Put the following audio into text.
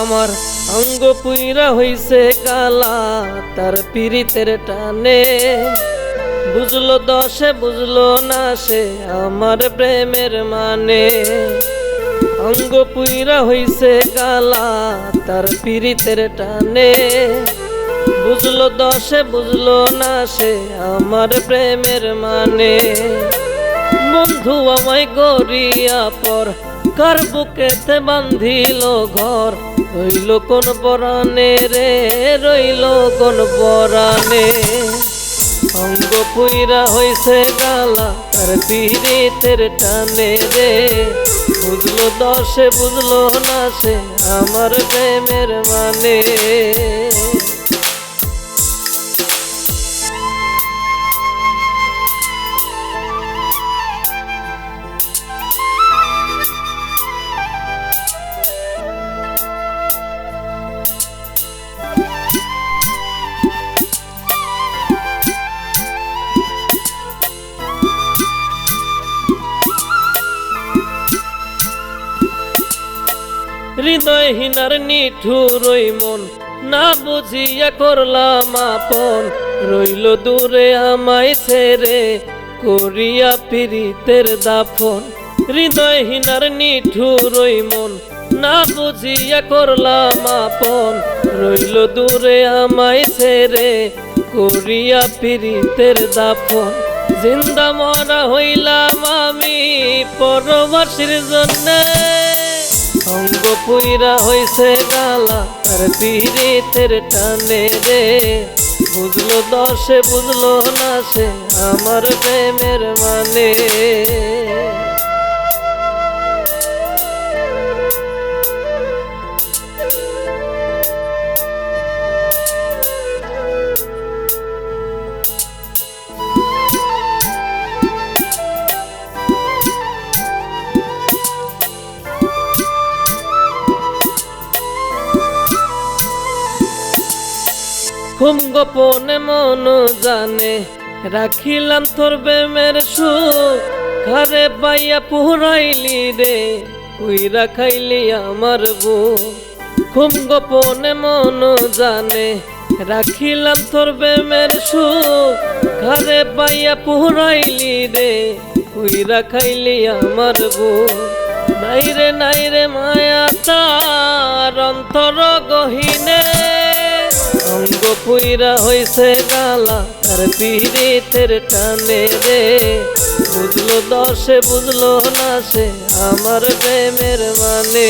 আমার অঙ্গ পুইরা হইছে কালা, তার পীড়িতের টানে। বুঝলো দশে, বুঝলো না সে আমার প্রেমের মানে। অঙ্গ পুইরা হইছে কালা, তার পীড়িতের টানে। বুঝলো দশে, বুঝলো না সে আমার প্রেমের মানে। বন্ধু আমায় গড়িয়া পর, কার বুকেতে বান্ধিল ঘর? রইল কোন পরাণে রে, রইল কোন পরাণে। অঙ্গ পুইরা হইছে গালা তার পীড়িতের টানে রে। বুঝলো দশে, বুঝলো না সে আমার প্রেমের মানে। হৃদয়হীনার নিঠুরই মন, না বুঝিয়া করলাম আপন। রইল দূরে আমায় ছেড়ে করিয়া পীড়িতের দাফন। হৃদয়হীনার নিঠুরই মন, না বুঝিয়া করলাম আপন। রইল দূরে আমায় ছেড়ে করিয়া পীড়িতের দাফন। জিন্দা মরা হইলাম আমি পরবাসীর জন্যে। অঙ্গ পুইরা হইছে গালা, তার পীড়িতের টানে রে। বুঝলো দশে, বুঝলো না সে আমার প্রেমের মানে। খুব গোপনে মন জানে। রাখিলাম তোর বেমের সুখ। ঘরে পাইয়া পুরাইলি রে উই রাখাইলি আমার বুক। খুব গোপনে মন জানে, রাখিলাম তোর বেমের সুখ। ঘরে পাইয়া পুরাইলি রে উই রাখাইলি আমার বুক। নাই রে নাই রে, মায়া তার অন্তর গহিনে। পুইরা হইছে গালা, তার পীড়িতের টানে রে বুঝলো দশে, বুঝলো না সে আমার প্রেমের মানে।